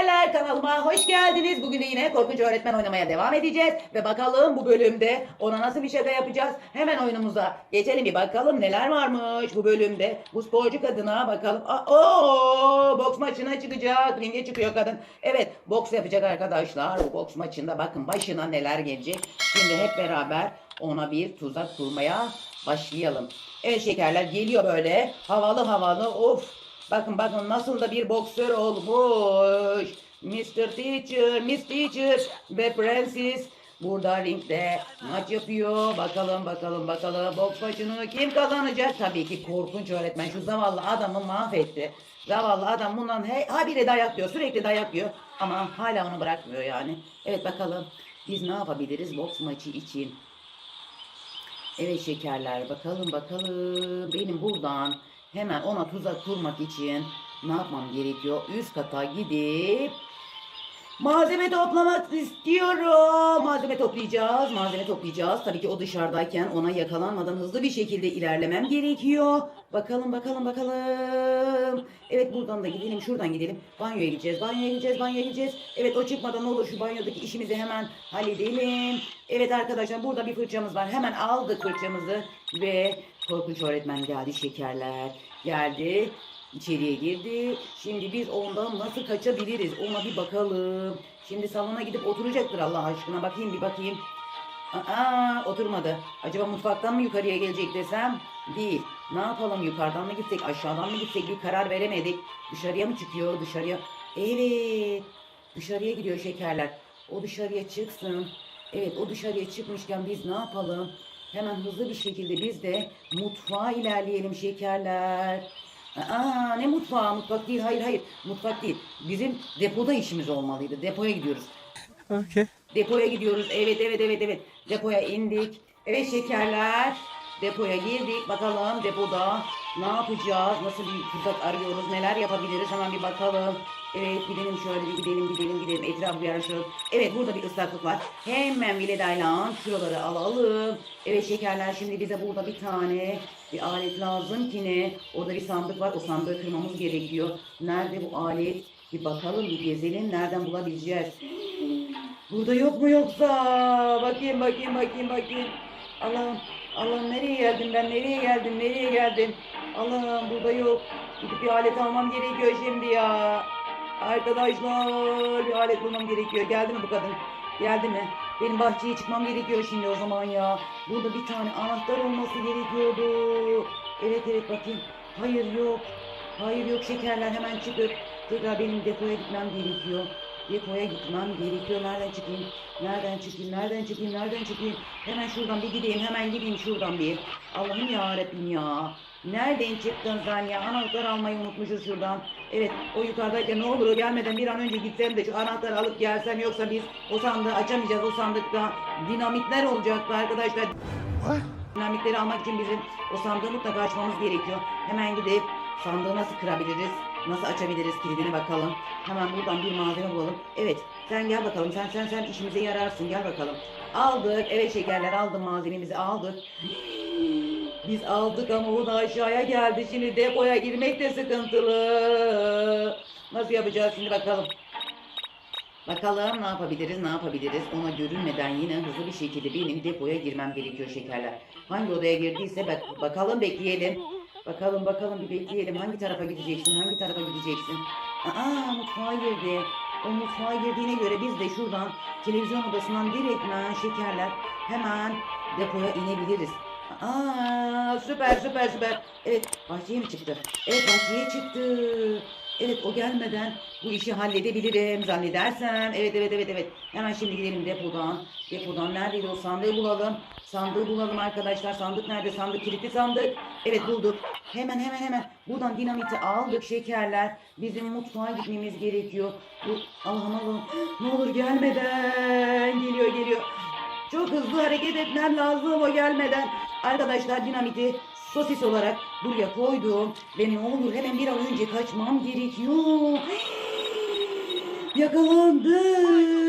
şekerler kanalıma hoş geldiniz. Bugün de yine korkunç öğretmen oynamaya devam edeceğiz. Ve bakalım bu bölümde ona nasıl bir şaka yapacağız. Hemen oyunumuza geçelim bir bakalım neler varmış bu bölümde. Bu sporcu kadına bakalım. Aa, boks maçına çıkacak. Ringe çıkıyor kadın. Evet boks yapacak arkadaşlar. Bu boks maçında bakın başına neler gelecek. Şimdi hep beraber ona bir tuzak kurmaya başlayalım. Evet şekerler geliyor böyle havalı havalı of Bakın bakın nasıl da bir boksör olmuş. Mr. Teacher, Miss Teacher ve Francis burada ringde maç yapıyor. Bakalım bakalım bakalım boks maçını kim kazanacak? Tabii ki korkunç öğretmen şu zavallı adamı mahvetti. Zavallı adam bundan he, habire dayak yiyor. Sürekli dayak yiyor. Ama hala onu bırakmıyor yani. Evet bakalım biz ne yapabiliriz boks maçı için? Evet şekerler bakalım bakalım benim buradan hemen ona tuzak kurmak için ne yapmam gerekiyor? Üst kata gidip malzeme toplamak istiyorum. Malzeme toplayacağız. Malzeme toplayacağız. Tabii ki o dışarıdayken ona yakalanmadan hızlı bir şekilde ilerlemem gerekiyor. Bakalım bakalım bakalım. Evet buradan da gidelim şuradan gidelim. Banyoya gideceğiz. Banyoya gideceğiz. Banyoya gideceğiz. Evet o çıkmadan ne olur şu banyodaki işimizi hemen halledelim. Evet arkadaşlar burada bir fırçamız var. Hemen aldık fırçamızı ve korkunç öğretmen geldi şekerler. Geldi. İçeriye girdi. Şimdi biz ondan nasıl kaçabiliriz? Ona bir bakalım. Şimdi salona gidip oturacaktır Allah aşkına. Bakayım bir bakayım. Aa, oturmadı. Acaba mutfaktan mı yukarıya gelecek desem? Değil. Ne yapalım yukarıdan mı gitsek aşağıdan mı gitsek bir karar veremedik. Dışarıya mı çıkıyor dışarıya? Evet. Dışarıya gidiyor şekerler. O dışarıya çıksın. Evet o dışarıya çıkmışken biz ne yapalım? Hemen hızlı bir şekilde biz de mutfağa ilerleyelim şekerler. Aa ne mutfağı? Mutfak değil. Hayır hayır. Mutfak değil. Bizim depoda işimiz olmalıydı. Depoya gidiyoruz. Okay. Depoya gidiyoruz. Evet evet evet evet. Depoya indik. Evet şekerler. Depoya girdik. Bakalım depoda ne yapacağız? Nasıl bir tuzak arıyoruz? Neler yapabiliriz? Hemen bir bakalım. Evet gidelim şöyle bir gidelim gidelim gidelim. Etrafı bir araştıralım. Evet burada bir ıslaklık var. Hemen viledayla şuraları alalım. Evet şekerler şimdi bize burada bir tane bir alet lazım ki ne? Orada bir sandık var. O sandığı kırmamız gerekiyor. Nerede bu alet? Bir bakalım bir gezelim. Nereden bulabileceğiz? Burada yok mu yoksa? Bakayım bakayım bakayım bakayım. Allah'ım Allah'ım nereye geldim ben nereye geldim nereye geldim? Allah'ım burada yok. Gidip bir alet almam gerekiyor şimdi ya. Arkadaşlar bir alet bulmam gerekiyor. Geldi mi bu kadın? Geldi mi? Benim bahçeye çıkmam gerekiyor şimdi o zaman ya. Burada bir tane anahtar olması gerekiyordu. Evet evet bakayım. Hayır yok. Hayır yok şekerler hemen çıkıp tekrar benim depoya gitmem gerekiyor. Depoya gitmem gerekiyor. Nereden çıkayım? Nereden çıkayım? Nereden çıkayım? Nereden çıkayım? Hemen şuradan bir gideyim. Hemen gideyim şuradan bir. Allah'ım ya Rabbim ya. Nereden çıktın sen ya? Anahtar almayı unutmuşuz şuradan. Evet o yukarıdayken ne olur o gelmeden bir an önce gitsem de şu anahtarı alıp gelsem yoksa biz o sandığı açamayacağız. O sandıkta dinamitler olacaktı arkadaşlar. What? Dinamitleri almak için bizim o sandığı mutlaka açmamız gerekiyor. Hemen gidip sandığı nasıl kırabiliriz, nasıl açabiliriz kilidini bakalım. Hemen buradan bir malzeme bulalım. Evet sen gel bakalım sen sen sen işimize yararsın gel bakalım. Aldık evet şekerler aldım malzememizi aldık. Biz aldık ama o da aşağıya geldi. Şimdi depoya girmek de sıkıntılı. Nasıl yapacağız şimdi bakalım. Bakalım ne yapabiliriz, ne yapabiliriz. Ona görünmeden yine hızlı bir şekilde benim depoya girmem gerekiyor şekerler. Hangi odaya girdiyse bak bakalım bekleyelim. Bakalım bakalım bir bekleyelim. Hangi tarafa gideceksin, hangi tarafa gideceksin? Aa mutfağa girdi. O mutfağa girdiğine göre biz de şuradan televizyon odasından direktmen şekerler hemen depoya inebiliriz. Aa süper süper süper. Evet bahçeye mi çıktı? Evet bahçeye çıktı. Evet o gelmeden bu işi halledebilirim zannedersem. Evet evet evet evet. Hemen şimdi gidelim depodan. Depodan neredeydi o sandığı bulalım. Sandığı bulalım arkadaşlar. Sandık nerede? Sandık kilitli sandık. Evet bulduk. Hemen hemen hemen. Buradan dinamiti aldık şekerler. Bizim mutfağa gitmemiz gerekiyor. Bu Allah'ım Allah'ım. Ne olur gelmeden. Geliyor geliyor. Çok hızlı hareket etmem lazım o gelmeden. Arkadaşlar dinamiti sosis olarak buraya koydum. Ve ne olur hemen bir an önce kaçmam gerekiyor. Yakalandım.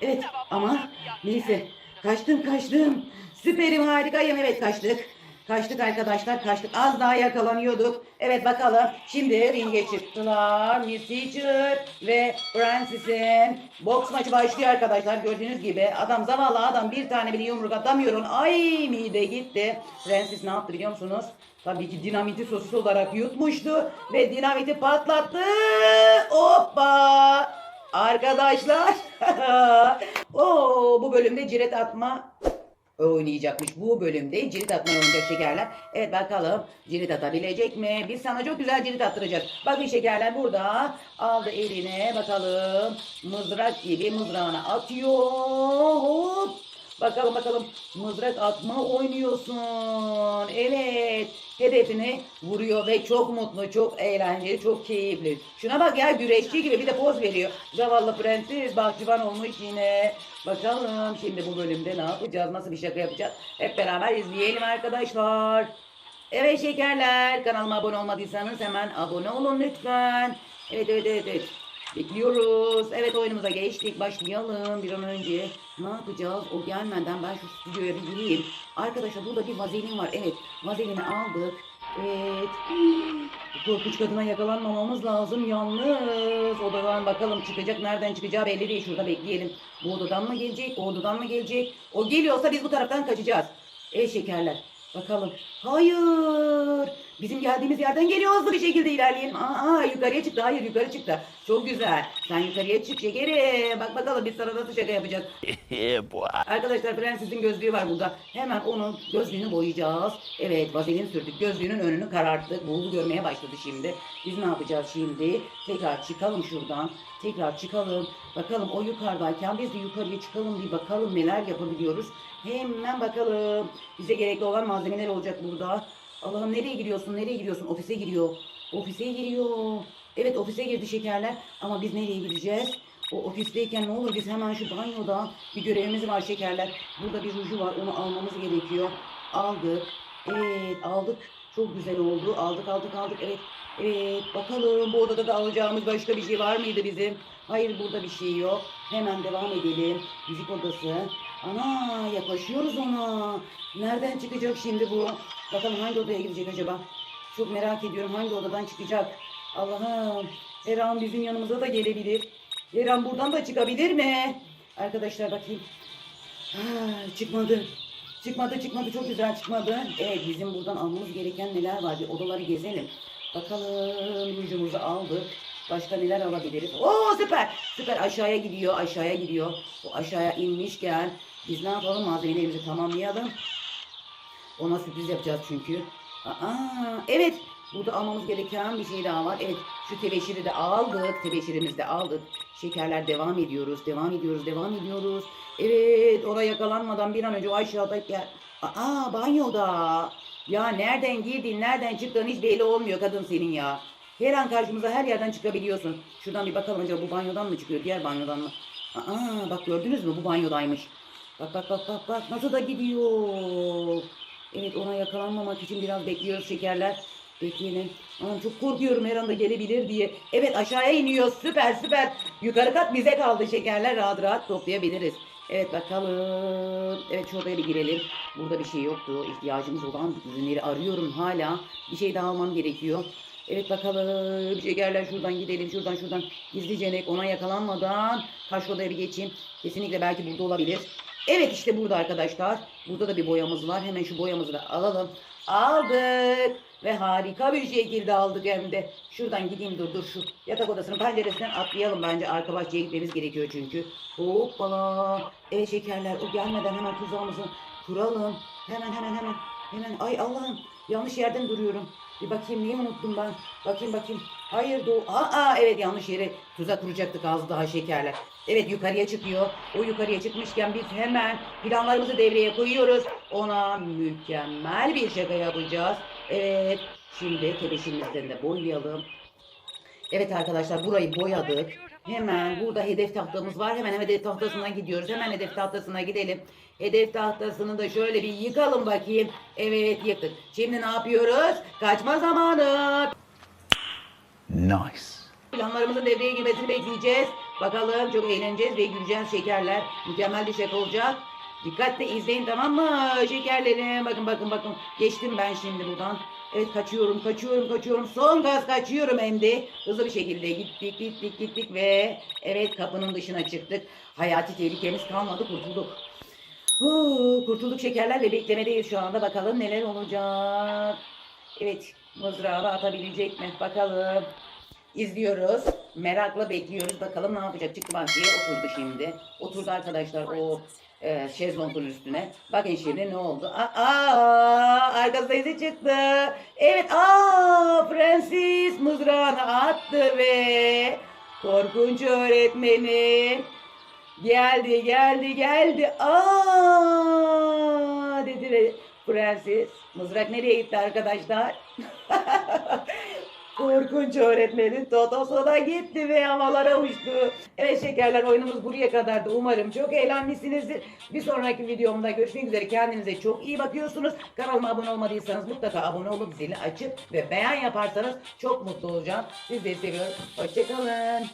Evet ama neyse kaçtım kaçtım. Süperim harikayım evet kaçtık. Kaçtık arkadaşlar kaçtık. Az daha yakalanıyorduk. Evet bakalım. Şimdi ringe çıktılar. Miss Teacher ve Francis'in boks maçı başlıyor arkadaşlar. Gördüğünüz gibi adam zavallı adam bir tane bile yumruk atamıyor. Ay mide gitti. Francis ne yaptı biliyor musunuz? Tabii ki dinamiti sosis olarak yutmuştu ve dinamiti patlattı. Hoppa! Arkadaşlar. Oo, bu bölümde cirit atma oynayacakmış. Bu bölümde cirit atma oynayacak şekerler. Evet bakalım cirit atabilecek mi? Biz sana çok güzel cirit attıracağız. Bakın şekerler burada. Aldı eline bakalım. Mızrak gibi mızrağına atıyor. Hop. Bakalım bakalım mızrak atma oynuyorsun. Evet. Hedefini vuruyor ve çok mutlu, çok eğlenceli, çok keyifli. Şuna bak ya güreşçi gibi bir de poz veriyor. Zavallı prenses bahçıvan olmuş yine. Bakalım şimdi bu bölümde ne yapacağız, nasıl bir şaka yapacağız? Hep beraber izleyelim arkadaşlar. Evet şekerler, kanalıma abone olmadıysanız hemen abone olun lütfen. Evet evet evet evet. Bekliyoruz. Evet oyunumuza geçtik. Başlayalım bir an önce. Ne yapacağız? O gelmeden ben şu stüdyoya bir gireyim. Arkadaşlar burada bir vazelin var. Evet vazelini aldık. Evet. Korkunç kadına yakalanmamamız lazım. Yalnız odadan bakalım çıkacak. Nereden çıkacağı belli değil. Şurada bekleyelim. Bu odadan mı gelecek? O odadan mı gelecek? O geliyorsa biz bu taraftan kaçacağız. Ey şekerler. Bakalım. Hayır. Bizim geldiğimiz yerden geliyor hızlı bir şekilde ilerleyelim. Aa, yukarıya çıktı. Hayır yukarı çıktı. Çok güzel. Sen yukarıya çık şekeri. Bak bakalım biz sana nasıl şaka yapacağız. Arkadaşlar prensesin gözlüğü var burada. Hemen onun gözlüğünü boyayacağız. Evet vazelin sürdük. Gözlüğünün önünü kararttık. Buğulu görmeye başladı şimdi. Biz ne yapacağız şimdi? Tekrar çıkalım şuradan. Tekrar çıkalım. Bakalım o yukarıdayken biz de yukarıya çıkalım bir bakalım neler yapabiliyoruz. Hemen bakalım. Bize gerekli olan malzemeler olacak burada. Allah'ım nereye giriyorsun? Nereye giriyorsun? Ofise giriyor. Ofise giriyor. Evet ofise girdi şekerler. Ama biz nereye gideceğiz? O ofisteyken ne olur biz hemen şu banyoda bir görevimiz var şekerler. Burada bir ruju var onu almamız gerekiyor. Aldık. Evet aldık. Çok güzel oldu. Aldık aldık aldık. Evet. Evet bakalım bu odada da alacağımız başka bir şey var mıydı bizim? Hayır burada bir şey yok. Hemen devam edelim. Müzik odası. Ana yaklaşıyoruz ona. Nereden çıkacak şimdi bu? Bakalım hangi odaya gidecek acaba? Çok merak ediyorum hangi odadan çıkacak. Allah'ım. Her an bizim yanımıza da gelebilir. Her an buradan da çıkabilir mi? Arkadaşlar bakayım. Ha, çıkmadı. Çıkmadı çıkmadı çok güzel çıkmadı. Evet bizim buradan almamız gereken neler var? Bir odaları gezelim. Bakalım rujumuzu aldık. Başka neler alabiliriz? Oo süper. Süper aşağıya gidiyor aşağıya gidiyor. O aşağıya inmişken biz ne yapalım malzemelerimizi tamamlayalım. Ona sürpriz yapacağız çünkü. Aa, evet. Burada almamız gereken bir şey daha var. Evet. Şu tebeşiri de aldık. Tebeşirimizi de aldık. Şekerler devam ediyoruz. Devam ediyoruz. Devam ediyoruz. Evet. Oraya yakalanmadan bir an önce o aşağıda gel. Aa banyoda. Ya nereden girdin, nereden çıktığın hiç belli olmuyor kadın senin ya. Her an karşımıza her yerden çıkabiliyorsun. Şuradan bir bakalım acaba bu banyodan mı çıkıyor, diğer banyodan mı? Aa bak gördünüz mü bu banyodaymış. Bak bak bak bak bak nasıl da gidiyor. Evet ona yakalanmamak için biraz bekliyoruz şekerler. Bekleyelim. Anam çok korkuyorum her anda gelebilir diye. Evet aşağıya iniyor. Süper süper. Yukarı kat bize kaldı şekerler. Rahat rahat toplayabiliriz. Evet bakalım. Evet şu bir girelim. Burada bir şey yoktu. İhtiyacımız olan ürünleri arıyorum hala. Bir şey daha almam gerekiyor. Evet bakalım. Şekerler şuradan gidelim. Şuradan şuradan. Gizlice ona yakalanmadan. Karşı odaya bir geçeyim. Kesinlikle belki burada olabilir. Evet işte burada arkadaşlar. Burada da bir boyamız var. Hemen şu boyamızı da alalım. Aldık. Ve harika bir şekilde aldık hem de. Şuradan gideyim dur dur şu yatak odasının penceresinden atlayalım bence. Arka bahçeye gitmemiz gerekiyor çünkü. Hoppala. Evet şekerler o gelmeden hemen tuzağımızı kuralım. Hemen hemen hemen. Hemen ay Allah'ım yanlış yerden duruyorum. Bir bakayım niye unuttum ben. Bakayım bakayım. Hayır doğu. Aa evet yanlış yere tuzak kuracaktık az daha şekerler. Evet yukarıya çıkıyor. O yukarıya çıkmışken biz hemen planlarımızı devreye koyuyoruz. Ona mükemmel bir şaka yapacağız. Evet şimdi tebeşirimizden de boyayalım. Evet arkadaşlar burayı boyadık. Hemen burada hedef tahtamız var. Hemen hedef tahtasına gidiyoruz. Hemen hedef tahtasına gidelim. Hedef tahtasını da şöyle bir yıkalım bakayım. Evet yıktık. Şimdi ne yapıyoruz? Kaçma zamanı. Nice. Planlarımızın devreye girmesini bekleyeceğiz. Bakalım çok eğleneceğiz ve güleceğiz şekerler. Mükemmel bir şaka olacak. Dikkatle izleyin tamam mı şekerlerim? Bakın bakın bakın. Geçtim ben şimdi buradan. Evet kaçıyorum kaçıyorum kaçıyorum. Son gaz kaçıyorum hem de. Hızlı bir şekilde gittik gittik gittik ve evet kapının dışına çıktık. Hayati tehlikemiz kalmadı kurtulduk. Huu, kurtulduk şekerlerle beklemedeyiz şu anda. Bakalım neler olacak. Evet mızrağı atabilecek mi? Bakalım. İzliyoruz. Merakla bekliyoruz. Bakalım ne yapacak. Çıktı bahçeye oturdu şimdi. Oturdu arkadaşlar o e, şezlongun üstüne. Bakın şimdi ne oldu? Aa, aa arkasında izi çıktı. Evet aa Francis mızrağını attı ve korkunç öğretmenim geldi geldi geldi. Aa dedi Francis mızrak nereye gitti arkadaşlar? Korkunç öğretmenin totosuna gitti ve havalara uçtu. Evet şekerler oyunumuz buraya kadardı. Umarım çok eğlenmişsinizdir. Bir sonraki videomda görüşmek üzere. Kendinize çok iyi bakıyorsunuz. Kanalıma abone olmadıysanız mutlaka abone olup zili açıp ve beğen yaparsanız çok mutlu olacağım. Sizleri seviyorum. Hoşçakalın.